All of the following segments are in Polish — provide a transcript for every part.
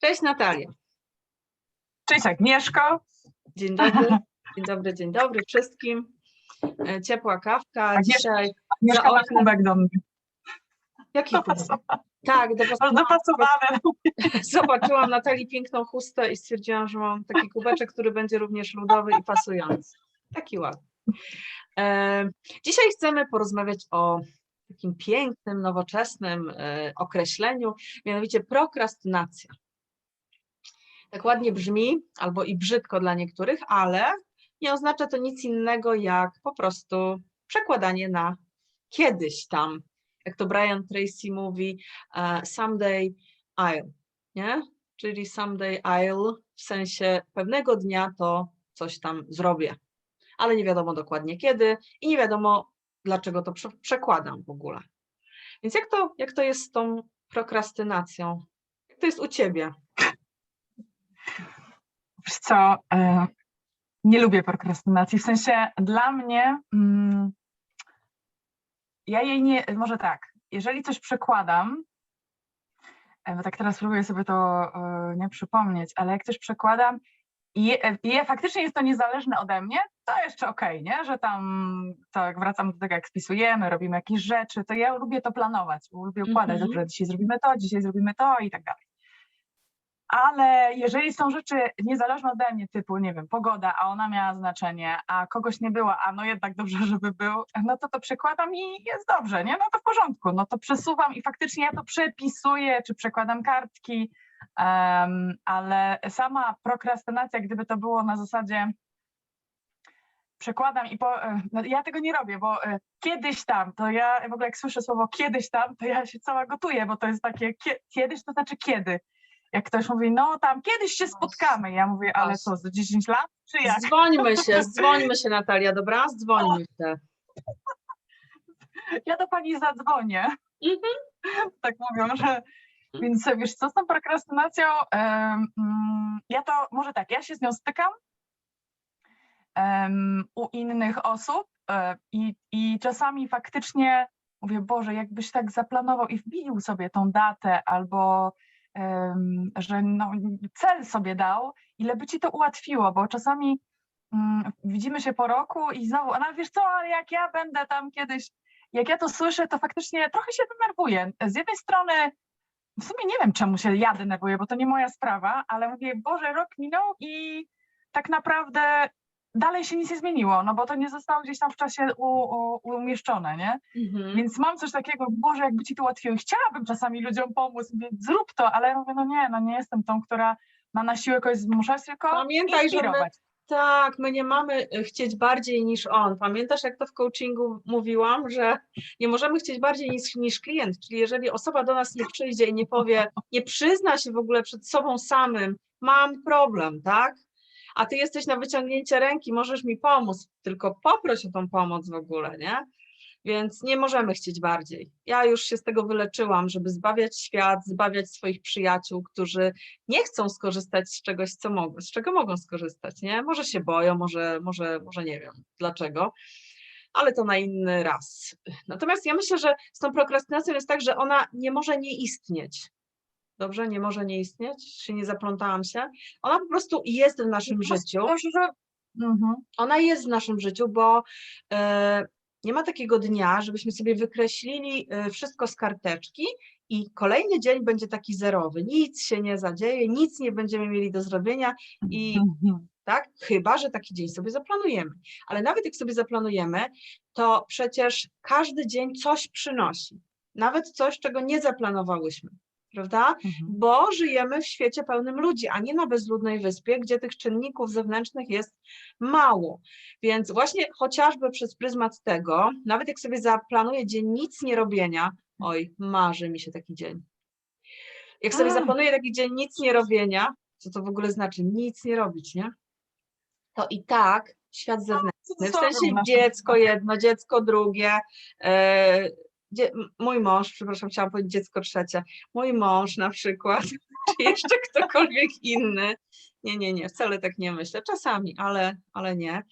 Cześć Natalia. Cześć Agnieszko. Dzień dobry. Dzień dobry, dzień dobry wszystkim. E, Ciepła kawka. Agnieszka, Dzisiaj Agnieszka ma kubek do mnie. jaki? Tak, Masz dopasowa- dopasowane. zobaczyłam Natalii piękną chustę i stwierdziłam, że mam taki kubeczek, który będzie również ludowy i pasujący. Taki ładny. E, Dzisiaj chcemy porozmawiać o takim pięknym, nowoczesnym e, określeniu, mianowicie prokrastynacja. Tak ładnie brzmi, albo i brzydko dla niektórych, ale nie oznacza to nic innego jak po prostu przekładanie na kiedyś tam. Jak to Brian Tracy mówi, e, someday I'll, nie? Czyli someday I'll, w sensie pewnego dnia to coś tam zrobię, ale nie wiadomo dokładnie kiedy i nie wiadomo dlaczego to prze- przekładam w ogóle. Więc jak to, jak to jest z tą prokrastynacją? Jak to jest u Ciebie? Wiesz co, e, nie lubię prokrastynacji. W sensie dla mnie, mm, ja jej nie, może tak, jeżeli coś przekładam, e, bo tak teraz próbuję sobie to e, nie przypomnieć, ale jak coś przekładam i, je- faktycznie jest to niezależne ode mnie, to jeszcze okej, nie? Że tam, to jak wracam do tego, jak spisujemy, robimy jakieś rzeczy, to ja lubię to planować, lubię układać, Mhm. dobrze, dzisiaj zrobimy to, dzisiaj zrobimy to i tak dalej. Ale jeżeli są rzeczy niezależne ode mnie, typu, nie wiem, pogoda, a ona miała znaczenie, a kogoś nie było, a no jednak dobrze, żeby był, no to to przekładam i jest dobrze, nie? No to w porządku, no to przesuwam i faktycznie ja to przepisuję, czy przekładam kartki, em, ale sama prokrastynacja, gdyby to było na zasadzie przekładam i po, e, no ja tego nie robię, bo e, kiedyś tam, to ja w ogóle jak słyszę słowo kiedyś tam, to ja się cała gotuję, bo to jest takie, kie, kiedyś to znaczy kiedy. Jak ktoś mówi, no tam kiedyś się spotkamy, ja mówię, ale co, za 10 lat, czy jak? Dzwońmy się, dzwońmy się Natalia, dobra? Dzwońmy się. Ja do pani zadzwonię. Mhm. Tak mówią, że. Więc wiesz, co z tą prokrastynacją? mm, ja to może tak, ja się z nią stykam u innych osób e, i, i czasami faktycznie mówię, Boże, jakbyś tak zaplanował i wbił sobie tą datę albo że no, cel sobie dał, ile by ci to ułatwiło, bo czasami mm, widzimy się po roku i znowu, no wiesz co, ale jak ja będę tam kiedyś, jak ja to słyszę, to faktycznie trochę się denerwuję. Z jednej strony w sumie nie wiem, czemu się ja denerwuję, bo to nie moja sprawa, ale mówię, Boże, rok minął i tak naprawdę dalej się nic nie zmieniło, no bo to nie zostało gdzieś tam w czasie u, u, umieszczone, nie? Mhm. Więc mam coś takiego, Boże, jakby ci to ułatwiło. Chciałabym czasami ludziom pomóc, mówię, zrób to, ale mówię, no nie, no nie jestem tą, która ma na siłę kogoś zmuszać, tylko Pamiętaj, że my-. Tak, my nie mamy y, chcieć bardziej niż on. Pamiętasz, jak to w coachingu mówiłam, że nie możemy chcieć bardziej niż, niż klient, czyli jeżeli osoba do nas nie przyjdzie i nie powie, nie przyzna się w ogóle przed sobą samym, mam problem, tak? A ty jesteś na wyciągnięcie ręki, możesz mi pomóc, tylko poproś o tą pomoc w ogóle, nie? Więc nie możemy chcieć bardziej. Ja już się z tego wyleczyłam, żeby zbawiać świat, zbawiać swoich przyjaciół, którzy nie chcą skorzystać z czegoś, co mogą, z czego mogą skorzystać, nie? Może się boją, może, może, może nie wiem dlaczego, ale to na inny raz. Natomiast ja myślę, że z tą prokrastynacją jest tak, że ona nie może nie istnieć. Dobrze, nie może nie istnieć, czy nie zaplątałam się. Ona po prostu jest w naszym życiu że... Mhm. ona jest w naszym życiu, bo e, nie ma takiego dnia, żebyśmy sobie wykreślili e, wszystko z karteczki i kolejny dzień będzie taki zerowy. Nic się nie zadzieje, nic nie będziemy mieli do zrobienia i Mhm. tak, chyba że taki dzień sobie zaplanujemy. Ale nawet jak sobie zaplanujemy, to przecież każdy dzień coś przynosi. Nawet coś, czego nie zaplanowałyśmy. Prawda? Mhm. bo żyjemy w świecie pełnym ludzi, a nie na bezludnej wyspie, gdzie tych czynników zewnętrznych jest mało. Więc właśnie chociażby przez pryzmat tego, nawet jak sobie zaplanuję dzień nic nie robienia, oj, marzy mi się taki dzień. Jak sobie A. zaplanuję taki dzień nic nie robienia, co to w ogóle znaczy nic nie robić, nie? To i tak świat zewnętrzny, w sensie dziecko jedno, dziecko drugie, e, dzie, mój mąż, przepraszam, chciałam powiedzieć dziecko trzecie, mój mąż na przykład, czy jeszcze ktokolwiek inny. Nie, nie, nie, wcale tak nie myślę. Czasami, ale, ale nie.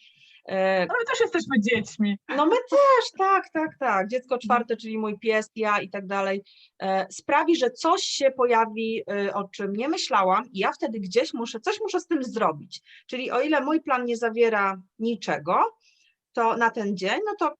E, No my też jesteśmy dziećmi. No my też, tak, tak, tak. Dziecko czwarte, czyli mój pies, ja i tak dalej, e, sprawi, że coś się pojawi, e, o czym nie myślałam i ja wtedy gdzieś muszę, coś muszę z tym zrobić. Czyli o ile mój plan nie zawiera niczego, to na ten dzień, no to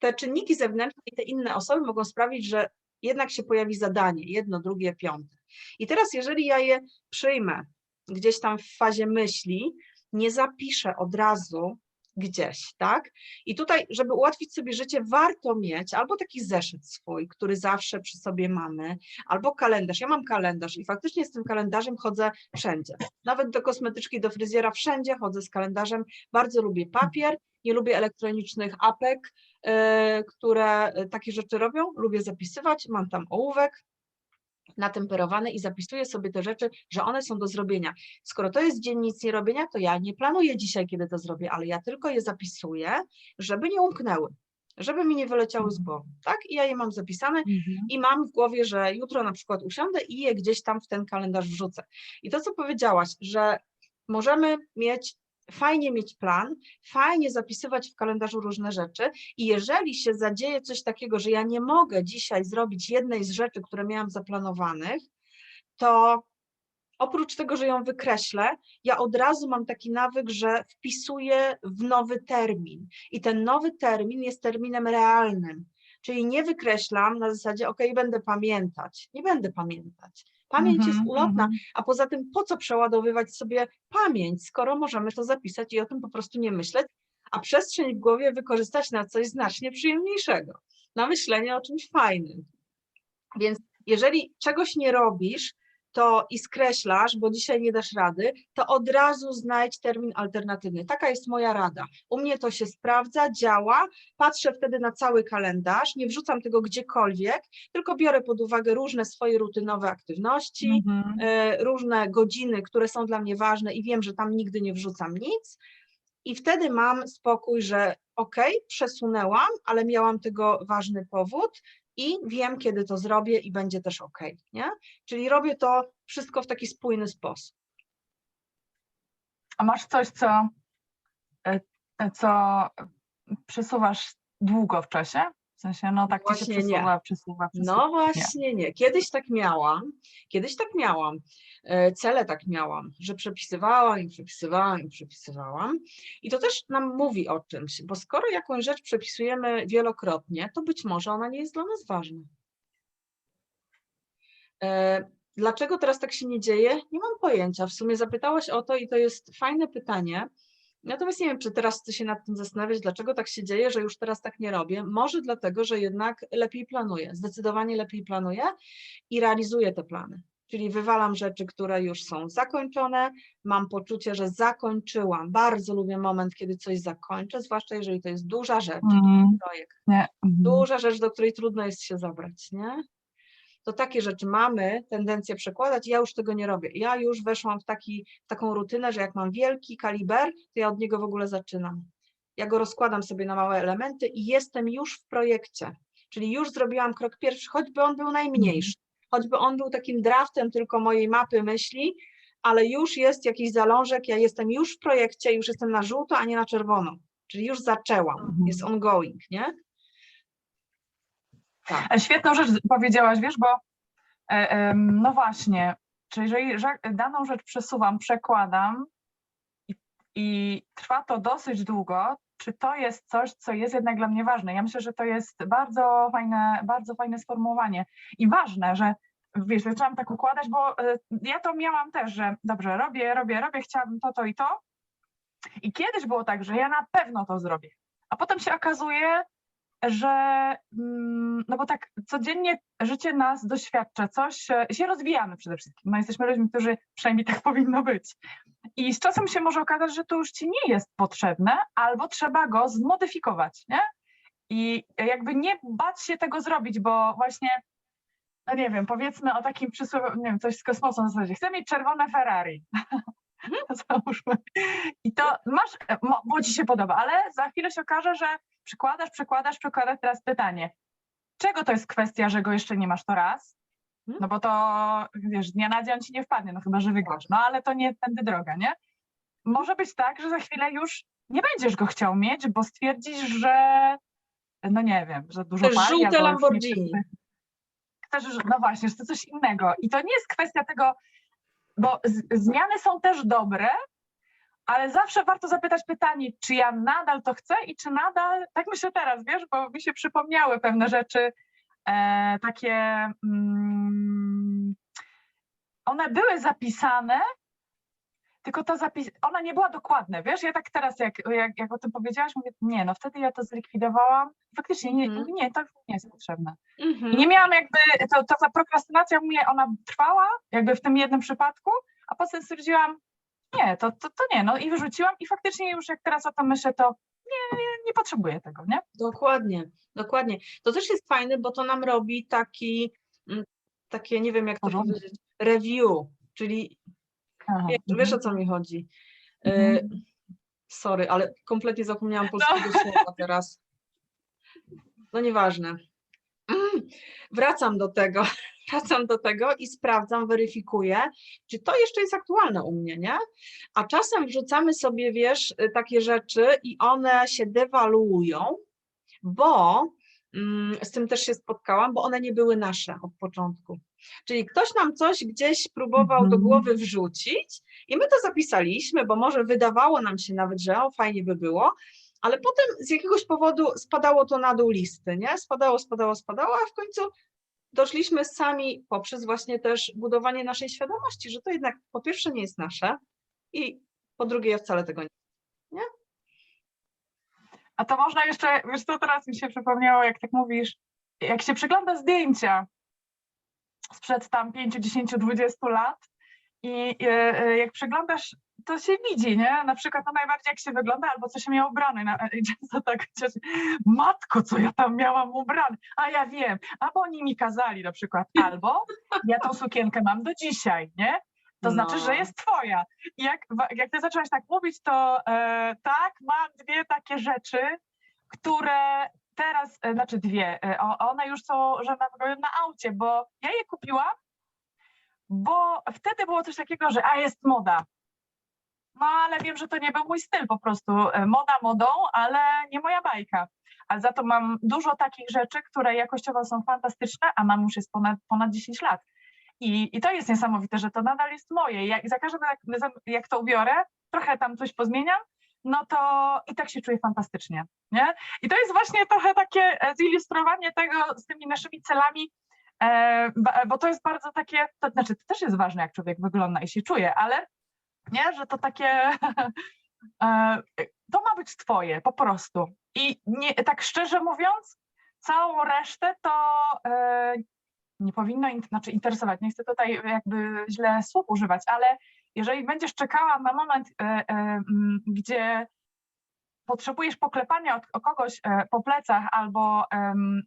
te czynniki zewnętrzne i te inne osoby mogą sprawić, że jednak się pojawi zadanie, jedno, drugie, piąte. I teraz, jeżeli ja je przyjmę gdzieś tam w fazie myśli, nie zapiszę od razu gdzieś, tak? I tutaj, żeby ułatwić sobie życie, warto mieć albo taki zeszyt swój, który zawsze przy sobie mamy, albo kalendarz. Ja mam kalendarz i faktycznie z tym kalendarzem chodzę wszędzie. Nawet do kosmetyczki, do fryzjera, wszędzie chodzę z kalendarzem. Bardzo lubię papier, nie lubię elektronicznych apek, e, które e, takie rzeczy robią. Lubię zapisywać, mam tam ołówek natemperowany i zapisuję sobie te rzeczy, że one są do zrobienia. Skoro to jest dzień nic nie robienia, to ja nie planuję dzisiaj, kiedy to zrobię, ale ja tylko je zapisuję, żeby nie umknęły, żeby mi nie wyleciały z głowy, tak? I ja je mam zapisane i mam w głowie, że jutro na przykład usiądę i je gdzieś tam w ten kalendarz wrzucę. I to, co powiedziałaś, że możemy mieć, fajnie mieć plan, fajnie zapisywać w kalendarzu różne rzeczy i jeżeli się zadzieje coś takiego, że ja nie mogę dzisiaj zrobić jednej z rzeczy, które miałam zaplanowanych, to oprócz tego, że ją wykreślę, ja od razu mam taki nawyk, że wpisuję w nowy termin i ten nowy termin jest terminem realnym. Czyli nie wykreślam na zasadzie, ok, będę pamiętać. Nie będę pamiętać. Pamięć jest Mhm, ulotna, mhm. a poza tym po co przeładowywać sobie pamięć, skoro możemy to zapisać i o tym po prostu nie myśleć, a przestrzeń w głowie wykorzystać na coś znacznie przyjemniejszego, na myślenie o czymś fajnym. Więc jeżeli czegoś nie robisz, to i skreślasz, bo dzisiaj nie dasz rady, to od razu znajdź termin alternatywny. Taka jest moja rada. U mnie to się sprawdza, działa, patrzę wtedy na cały kalendarz, nie wrzucam tego gdziekolwiek, tylko biorę pod uwagę różne swoje rutynowe aktywności, Mhm. e, różne godziny, które są dla mnie ważne i wiem, że tam nigdy nie wrzucam nic. I wtedy mam spokój, że ok, przesunęłam, ale miałam tego ważny powód i wiem, kiedy to zrobię i będzie też ok, nie? Czyli robię to wszystko w taki spójny sposób. A masz coś, co, e, co przesuwasz długo w czasie? W sensie, no tak ci się Właśnie nie. przesuwa, przesuwa, przesuwa. No właśnie nie. Kiedyś tak miałam, kiedyś tak miałam, e, cele tak miałam, że przepisywałam i przepisywałam i przepisywałam. I to też nam mówi o czymś, bo skoro jakąś rzecz przepisujemy wielokrotnie, to być może ona nie jest dla nas ważna. E, Dlaczego teraz tak się nie dzieje? Nie mam pojęcia. W sumie zapytałaś o to i to jest fajne pytanie. Natomiast nie wiem, czy teraz chcę się nad tym zastanawiać, dlaczego tak się dzieje, że już teraz tak nie robię. Może dlatego, że jednak lepiej planuję, zdecydowanie lepiej planuję i realizuję te plany. Czyli wywalam rzeczy, które już są zakończone, mam poczucie, że zakończyłam. Bardzo lubię moment, kiedy coś zakończę, zwłaszcza jeżeli to jest duża rzecz, Mhm, projekt nie, mhm. duża rzecz, do której trudno jest się zabrać, nie? To takie rzeczy mamy tendencję przekładać, ja już tego nie robię. Ja już weszłam w, taki, w taką rutynę, że jak mam wielki kaliber, to ja od niego w ogóle zaczynam. Ja go rozkładam sobie na małe elementy i jestem już w projekcie. Czyli już zrobiłam krok pierwszy, choćby on był najmniejszy, choćby on był takim draftem tylko mojej mapy myśli, ale już jest jakiś zalążek, ja jestem już w projekcie, już jestem na żółto, a nie na czerwono. Czyli już zaczęłam, Mhm. jest ongoing, nie? E, Świetną rzecz powiedziałaś, wiesz, bo e, no właśnie, czy jeżeli że- daną rzecz przesuwam, przekładam i, i trwa to dosyć długo, czy to jest coś, co jest jednak dla mnie ważne? Ja myślę, że to jest bardzo fajne, bardzo fajne sformułowanie i ważne, że wiesz, zaczęłam tak układać, bo e, ja to miałam też, że dobrze, robię, robię, robię, chciałabym to, to i to. I kiedyś było tak, że ja na pewno to zrobię, a potem się okazuje, że mm, no bo tak codziennie życie nas doświadcza, coś się rozwijamy przede wszystkim. No jesteśmy ludźmi, którzy przynajmniej tak powinno być. I z czasem się może okazać, że to już ci nie jest potrzebne, albo trzeba go zmodyfikować, nie? I jakby nie bać się tego zrobić, bo właśnie, no nie wiem, powiedzmy o takim przysłowie, nie wiem, coś z kosmosu na zasadzie, chcę mieć czerwone Ferrari. Załóżmy. I to masz, e, bo ci się podoba, ale za chwilę się okaże, że przykładasz, przekładasz, przekładasz. Teraz pytanie, czego to jest kwestia, że go jeszcze nie masz to raz? No bo to, wiesz, z dnia na dzień ci nie wpadnie, no chyba, że wygrasz. No ale to nie tędy droga, nie? Może być tak, że za chwilę już nie będziesz go chciał mieć, bo stwierdzisz, że no nie wiem, że dużo Chcesz pali, żółte Lamborghini. chcesz, no właśnie, że to coś innego. I to nie jest kwestia tego, bo z, zmiany są też dobre, ale zawsze warto zapytać pytanie, czy ja nadal to chcę i czy nadal, tak myślę teraz, wiesz, bo mi się przypomniały pewne rzeczy e, takie, mm, one były zapisane, tylko to zapis, ona nie była dokładna, wiesz, ja tak teraz, jak, jak, jak o tym powiedziałaś, mówię, nie, no wtedy ja to zlikwidowałam, faktycznie nie, mówię, nie, to nie jest potrzebne. Mhm. I nie miałam jakby, to, to ta prokrastynacja u mnie, ona trwała jakby w tym jednym przypadku, a potem stwierdziłam, nie, to, to, to nie, no i wyrzuciłam i faktycznie już jak teraz o tym myślę, to nie, nie, nie potrzebuję tego, nie? Dokładnie, dokładnie. To też jest fajne, bo to nam robi taki, mm, takie, nie wiem jak to powiedzieć, review, czyli Aha, wiesz, wiesz o mhm. co mi chodzi. Mhm. E, sorry, ale kompletnie zapomniałam polskiego słowa teraz. No nieważne. Mm, Wracam do tego, wracam do tego i sprawdzam, weryfikuję, czy to jeszcze jest aktualne u mnie, nie? A czasem wrzucamy sobie, wiesz, y, takie rzeczy i one się dewaluują, bo mm, z tym też się spotkałam, bo one nie były nasze od początku. Czyli ktoś nam coś gdzieś próbował do Mhm. głowy wrzucić i my to zapisaliśmy, bo może wydawało nam się nawet, że o, fajnie by było, ale potem z jakiegoś powodu spadało to na dół listy, nie? Spadało, spadało, spadało, a w końcu doszliśmy sami poprzez właśnie też budowanie naszej świadomości, że to jednak po pierwsze nie jest nasze i po drugie ja wcale tego nie. A to można jeszcze, wiesz co, teraz mi się przypomniało, jak tak mówisz, jak się przegląda zdjęcia sprzed tam 5, 10, 20 lat i e, e, jak przeglądasz, to się widzi, nie? Na przykład no najbardziej jak się wygląda, albo co się miało ubrane. Na, często tak, matko, co ja tam miałam ubrane, a ja wiem, albo oni mi kazali na przykład, albo ja tą sukienkę mam do dzisiaj, nie? To znaczy, że No. jest twoja. I jak, jak ty zaczęłaś tak mówić, to e, tak, mam dwie takie rzeczy, które teraz, e, znaczy dwie, e, one już są, że tak powiem, na aucie, bo ja je kupiłam, bo wtedy było coś takiego, że a jest moda. No ale wiem, że to nie był mój styl po prostu. E, Moda modą, ale nie moja bajka. Ale za to mam dużo takich rzeczy, które jakościowo są fantastyczne, a mam już jest ponad, ponad 10 lat. I, I to jest niesamowite, że to nadal jest moje. Jak, za każdym razem, jak to ubiorę, trochę tam coś pozmieniam, no to i tak się czuję fantastycznie. Nie? I to jest właśnie trochę takie e, zilustrowanie tego z tymi naszymi celami, bo to jest bardzo takie, to znaczy to też jest ważne, jak człowiek wygląda i się czuje, ale nie, że to takie, e, to ma być twoje po prostu. I nie, tak szczerze mówiąc, całą resztę to e, nie powinno in, znaczy interesować. Nie chcę tutaj jakby źle słów używać, ale jeżeli będziesz czekała na moment, e, e, gdzie potrzebujesz poklepania od kogoś e, po plecach albo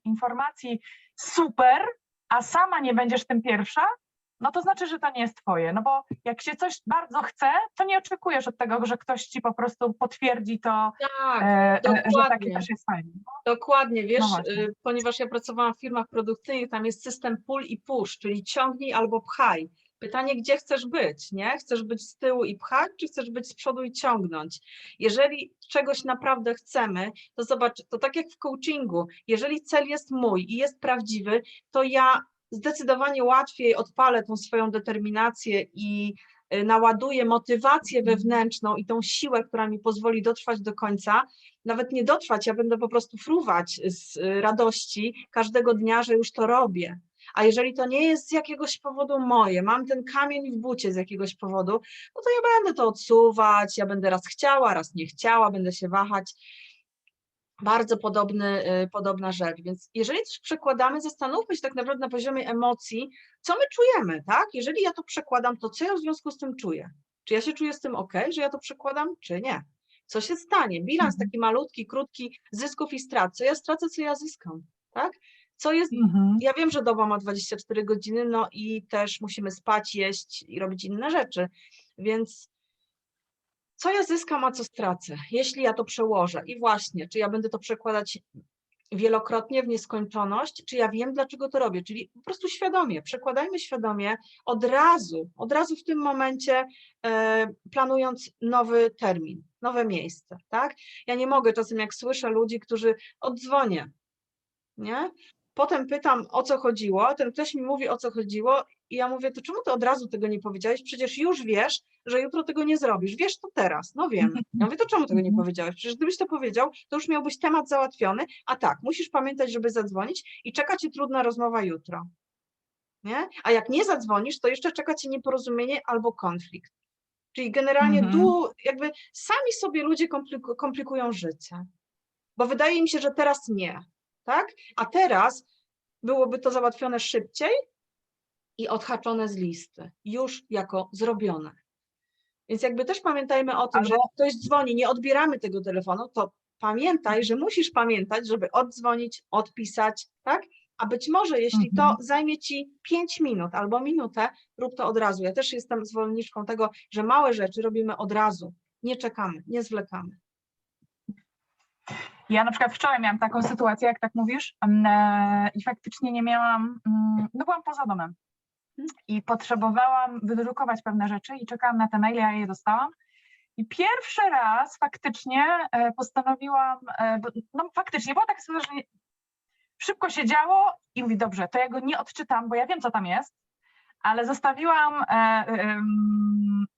informacji super, a sama nie będziesz tym pierwsza, no to znaczy, że to nie jest twoje. No bo jak się coś bardzo chce, to nie oczekujesz od tego, że ktoś ci po prostu potwierdzi to, Tak, e, e, że taki dokładnie. też jest fajny. Dokładnie, wiesz, właśnie. y, ponieważ ja pracowałam w firmach produkcyjnych, tam jest system pull i push, czyli ciągnij albo pchaj. Pytanie, gdzie chcesz być, nie? Chcesz być z tyłu i pchać, czy chcesz być z przodu i ciągnąć? Jeżeli czegoś naprawdę chcemy, to zobacz, to tak jak w coachingu, jeżeli cel jest mój i jest prawdziwy, to ja zdecydowanie łatwiej odpalę tą swoją determinację i y, naładuję motywację wewnętrzną i tą siłę, która mi pozwoli dotrwać do końca, nawet nie dotrwać, ja będę po prostu fruwać z y, radości każdego dnia, że już to robię. A jeżeli to nie jest z jakiegoś powodu moje, mam ten kamień w bucie z jakiegoś powodu, no to ja będę to odsuwać, ja będę raz chciała, raz nie chciała, będę się wahać. Bardzo podobny, y, podobna rzecz. Więc jeżeli coś przekładamy, zastanówmy się tak naprawdę na poziomie emocji, co my czujemy, tak? Jeżeli ja to przekładam, to co ja w związku z tym czuję? Czy ja się czuję z tym ok, że ja to przekładam, czy nie? Co się stanie? Bilans Mhm. taki malutki, krótki, zysków i strat. Co ja stracę, co ja zyskam, tak? Co jest Mhm. ja wiem, że doba ma 24 godziny, no i też musimy spać, jeść i robić inne rzeczy, więc co ja zyskam, a co stracę, jeśli ja to przełożę? I właśnie, czy ja będę to przekładać wielokrotnie w nieskończoność, czy ja wiem, dlaczego to robię, czyli po prostu świadomie, przekładajmy świadomie od razu, od razu w tym momencie e, planując nowy termin, nowe miejsce, tak? Ja nie mogę czasem, jak słyszę ludzi, którzy oddzwonię, nie? Potem pytam, o co chodziło, ten ktoś mi mówi, o co chodziło i ja mówię, to czemu ty od razu tego nie powiedziałeś? Przecież już wiesz, że jutro tego nie zrobisz. Wiesz to teraz. No wiem. Ja mówię, to czemu tego nie Mhm. powiedziałeś? Przecież gdybyś to powiedział, to już miałbyś temat załatwiony, a tak, musisz pamiętać, żeby zadzwonić i czeka cię trudna rozmowa jutro. Nie? A jak nie zadzwonisz, to jeszcze czeka cię nieporozumienie albo konflikt. Czyli generalnie Mhm. du, jakby sami sobie ludzie kompliku, komplikują życie. Bo wydaje mi się, że teraz nie, tak? A teraz byłoby to załatwione szybciej i odhaczone z listy, już jako zrobione. Więc jakby też pamiętajmy o tym, że Albo- jak ktoś dzwoni, nie odbieramy tego telefonu, to pamiętaj, że musisz pamiętać, żeby oddzwonić, odpisać, tak? A być może, jeśli to Mhm. zajmie ci 5 minut albo minutę, rób to od razu. Ja też jestem zwolenniczką tego, że małe rzeczy robimy od razu. Nie czekamy, nie zwlekamy. Ja na przykład wczoraj miałam taką sytuację, jak tak mówisz, e, i faktycznie nie miałam, mm, no byłam poza domem. I potrzebowałam wydrukować pewne rzeczy i czekałam na te maile, ja je dostałam. I pierwszy raz faktycznie e, postanowiłam, e, no faktycznie była taka sytuacja, że szybko się działo i mówię, dobrze, to ja go nie odczytam, bo ja wiem, co tam jest, ale zostawiłam e,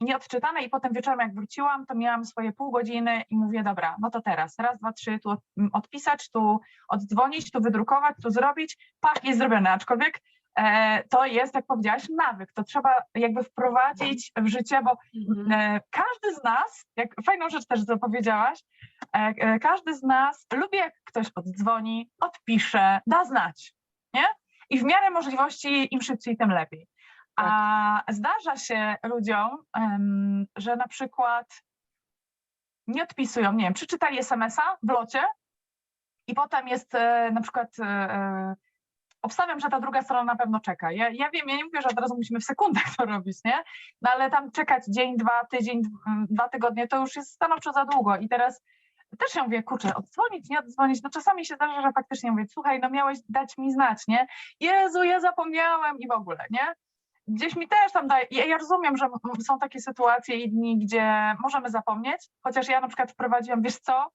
nieodczytane i potem wieczorem jak wróciłam, to miałam swoje pół godziny i mówię, dobra, no to teraz, raz, dwa, trzy, tu odpisać, tu oddzwonić, tu wydrukować, tu zrobić, pach, jest zrobione, aczkolwiek e, to jest, jak powiedziałaś, nawyk, to trzeba jakby wprowadzić w życie, bo Mhm. e, każdy z nas, jak fajną rzecz też co powiedziałaś, e, każdy z nas lubi, jak ktoś oddzwoni, odpisze, da znać, nie? I w miarę możliwości im szybciej, tym lepiej. A zdarza się ludziom, że na przykład nie odpisują, nie wiem, przeczytali SMS-a w locie i potem jest e, na przykład e, e, obstawiam, że ta druga strona na pewno czeka. Ja, ja wiem, ja nie mówię, że od razu musimy w sekundach to robić, nie? No ale tam czekać dzień, dwa, tydzień, dw- dwa tygodnie, to już jest stanowczo za długo i teraz też ja mówię, kurczę, oddzwonić, nie oddzwonić, no czasami się zdarza, że faktycznie mówię, słuchaj, no miałeś dać mi znać, nie? Jezu, ja zapomniałem i w ogóle, nie? Gdzieś mi też tam daje, ja, ja rozumiem, że są takie sytuacje i dni, gdzie możemy zapomnieć, chociaż ja na przykład wprowadziłam, wiesz co,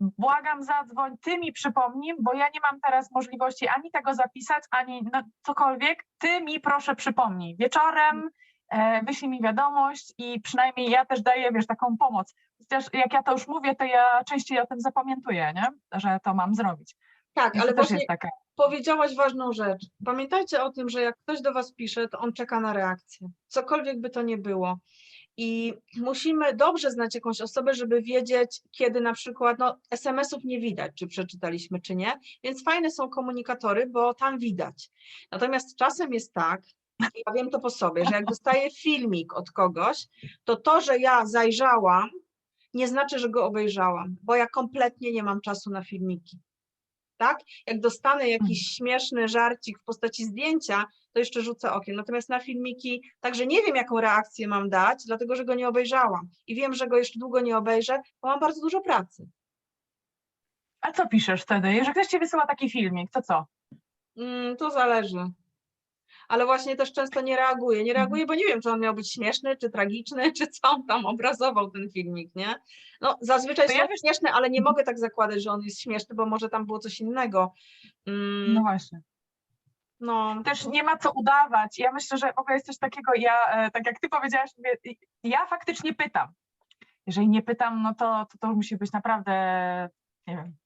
błagam zadzwoń, ty mi przypomnij, bo ja nie mam teraz możliwości ani tego zapisać, ani no, cokolwiek, ty mi proszę przypomnij. Wieczorem e, wyślij mi wiadomość i przynajmniej ja też daję, wiesz, taką pomoc. Chociaż jak ja to już mówię, to ja częściej o tym zapamiętuję, nie? Że to mam zrobić. Tak, Więc ale też właśnie jest taka. Powiedziałaś ważną rzecz. Pamiętajcie o tym, że jak ktoś do Was pisze, to on czeka na reakcję. Cokolwiek by to nie było. I musimy dobrze znać jakąś osobę, żeby wiedzieć, kiedy na przykład no, SMS-ów nie widać, czy przeczytaliśmy, czy nie. Więc fajne są komunikatory, bo tam widać. Natomiast czasem jest tak, ja wiem to po sobie, że jak dostaję filmik od kogoś, to to, że ja zajrzałam, nie znaczy, że go obejrzałam, bo ja kompletnie nie mam czasu na filmiki tak? Jak dostanę jakiś śmieszny żarcik w postaci zdjęcia, to jeszcze rzucę okiem. Natomiast na filmiki, także nie wiem, jaką reakcję mam dać, dlatego że go nie obejrzałam. I wiem, że go jeszcze długo nie obejrzę, bo mam bardzo dużo pracy. A co piszesz wtedy? Jeżeli ktoś ci wysyła taki filmik, to co? Mm, to zależy. Ale właśnie też często nie reaguję. Nie reaguję, bo nie wiem, czy on miał być śmieszny, czy tragiczny, czy co on tam obrazował ten filmik, nie? No, zazwyczaj To są ja śmieszne, ale nie mogę tak zakładać, że on jest śmieszny, bo może tam było coś innego. Mm, No właśnie. no, też nie ma co udawać. Ja myślę, że w ogóle jest coś takiego, ja, e, tak jak ty powiedziałaś, ja faktycznie pytam. Jeżeli nie pytam, no to, to to musi być naprawdę, nie wiem.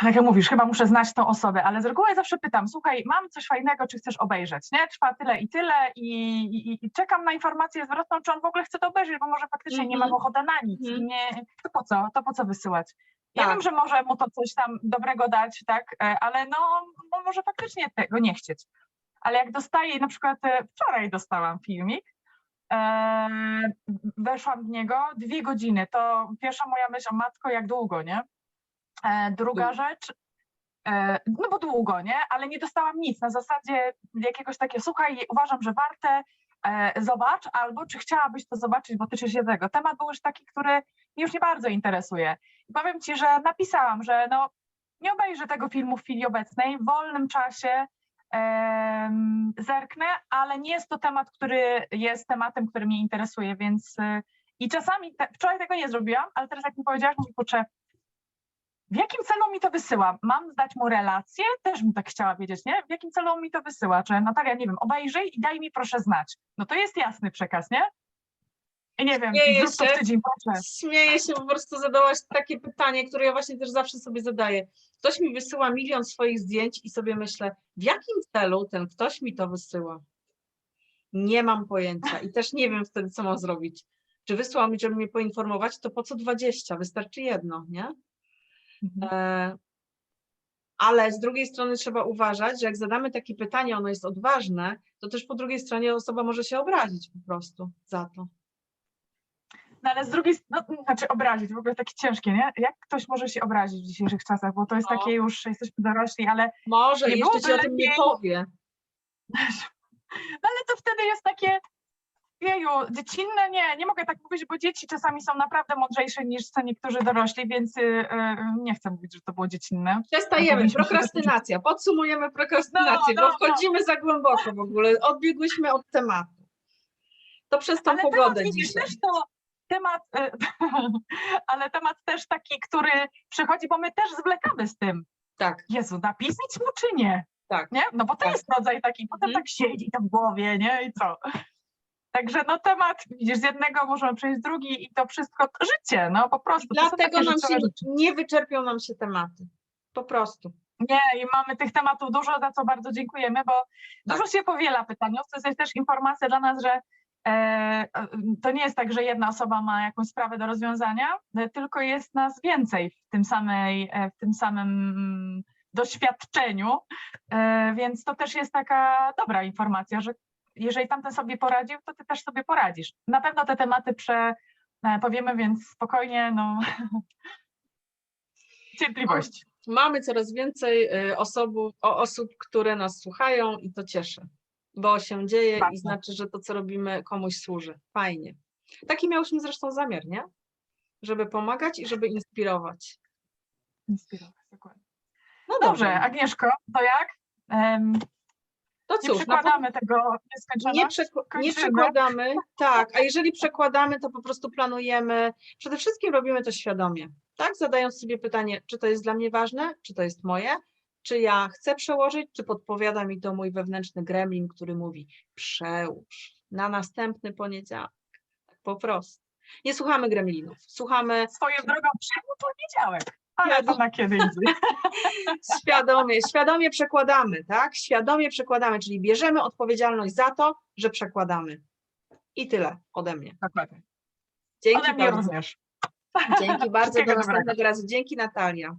Tak jak mówisz, chyba muszę znać tą osobę, ale z reguły ja zawsze pytam, słuchaj, mam coś fajnego, czy chcesz obejrzeć, nie? Trwa tyle i tyle i, i, i czekam na informację zwrotną, czy on w ogóle chce to obejrzeć, bo może faktycznie nie Mhm. mam ochoty na nic i Mhm. nie, to po co, to po co wysyłać? Ja Tak. wiem, że może mu to coś tam dobrego dać, tak, e, ale no, no może faktycznie tego nie chcieć. Ale jak dostaję, na przykład e, wczoraj dostałam filmik, e, weszłam w niego dwie godziny, to pierwsza moja myśl, o matko, jak długo, nie? E, druga Długo. rzecz, e, no bo długo, nie? Ale nie dostałam nic, na zasadzie jakiegoś takiego, słuchaj, uważam, że warte, e, zobacz, albo czy chciałabyś to zobaczyć, bo tyczy się tego. Temat był już taki, który mnie już nie bardzo interesuje. I powiem Ci, że napisałam, że no nie obejrzę tego filmu w chwili obecnej, w wolnym czasie em, zerknę, ale nie jest to temat, który jest tematem, który mnie interesuje, więc i czasami, te, wczoraj tego nie zrobiłam, ale teraz jak mi powiedziałaś, mówię, kurczę, w jakim celu mi to wysyła? Mam zdać mu relację? Też bym tak chciała wiedzieć, nie? W jakim celu on mi to wysyła? Czy Natalia, nie wiem, obejrzyj i daj mi proszę znać. No to jest jasny przekaz, nie? I nie wiem, Śmieję zrób to się. w tydzień, proszę. Śmieję się, po prostu zadałaś takie pytanie, które ja właśnie też zawsze sobie zadaję. Ktoś mi wysyła milion swoich zdjęć i sobie myślę, w jakim celu ten ktoś mi to wysyła? Nie mam pojęcia i też nie wiem wtedy, co mam zrobić. Czy wysłał mi, żeby mnie poinformować, to po co 20? Wystarczy jedno, nie? Mhm. E, Ale z drugiej strony trzeba uważać, że jak zadamy takie pytanie, ono jest odważne, to też po drugiej stronie osoba może się obrazić po prostu za to. No ale z drugiej strony, no, znaczy obrazić, w ogóle takie ciężkie, nie? Jak ktoś może się obrazić w dzisiejszych czasach, bo to jest No. takie już, jesteśmy dorośli, ale, Może Nie jeszcze ci o tym nie powie. no ale to wtedy jest takie, jeju, dziecinne, nie, nie mogę tak mówić, bo dzieci czasami są naprawdę mądrzejsze niż co niektórzy dorośli, więc y, y, nie chcę mówić, że to było dziecinne. Przestajemy. Prokrastynacja. Podsumujemy prokrastynację, No, bo no, no. wchodzimy za głęboko w ogóle. Odbiegłyśmy od tematu. To przez tą ale pogodę temat, dzisiaj. też to temat, y, ale temat też taki, który przychodzi, bo my też zwlekamy z tym. Tak, Jezu, napisać mu czy nie? tak. nie? No bo to Tak. jest rodzaj taki, potem Mhm. tak siedzi to w głowie, nie? I co? Także no temat, widzisz, z jednego możemy przejść drugi i to wszystko to życie, no po prostu. Dlatego nam się rzeczy. nie wyczerpią nam się tematy. Po prostu. Nie, i mamy tych tematów dużo, za co bardzo dziękujemy, bo Tak. dużo się powiela pytań. No, To jest też informacja dla nas, że e, e, to nie jest tak, że jedna osoba ma jakąś sprawę do rozwiązania, e, tylko jest nas więcej w tym, samej, e, w tym samym doświadczeniu, więc to też jest taka dobra informacja, że jeżeli tamten sobie poradził, to ty też sobie poradzisz. Na pewno te tematy prze, e, powiemy, więc spokojnie, no cierpliwość. Mamy coraz więcej y, osób, o osób, które nas słuchają i to cieszy, bo się dzieje i Bardzo. znaczy, że to, co robimy, komuś służy. Fajnie. Taki miałyśmy zresztą zamiar, nie? Żeby pomagać i żeby inspirować. Inspirować, dokładnie. No Dobrze, Agnieszko, to jak? Em, To nie cóż, na przykładamy tego Nie, nieskończoność? nie Kończymy. przekładamy, tak, a jeżeli przekładamy, to po prostu planujemy. Przede wszystkim robimy to świadomie, tak? Zadając sobie pytanie, czy to jest dla mnie ważne, czy to jest moje, czy ja chcę przełożyć, czy podpowiada mi to mój wewnętrzny gremlin, który mówi przełóż na następny poniedziałek. Tak po prostu. Nie słuchamy gremlinów, słuchamy Swoją drogą czemu poniedziałek? Ale to na kiedy indziej. świadomie, świadomie przekładamy, tak? Świadomie przekładamy, czyli bierzemy odpowiedzialność za to, że przekładamy. I tyle ode mnie. Dokładnie. Dzięki Ode mnie bardzo. również. Dzięki bardzo. Do następnego razu. Dzięki Natalia.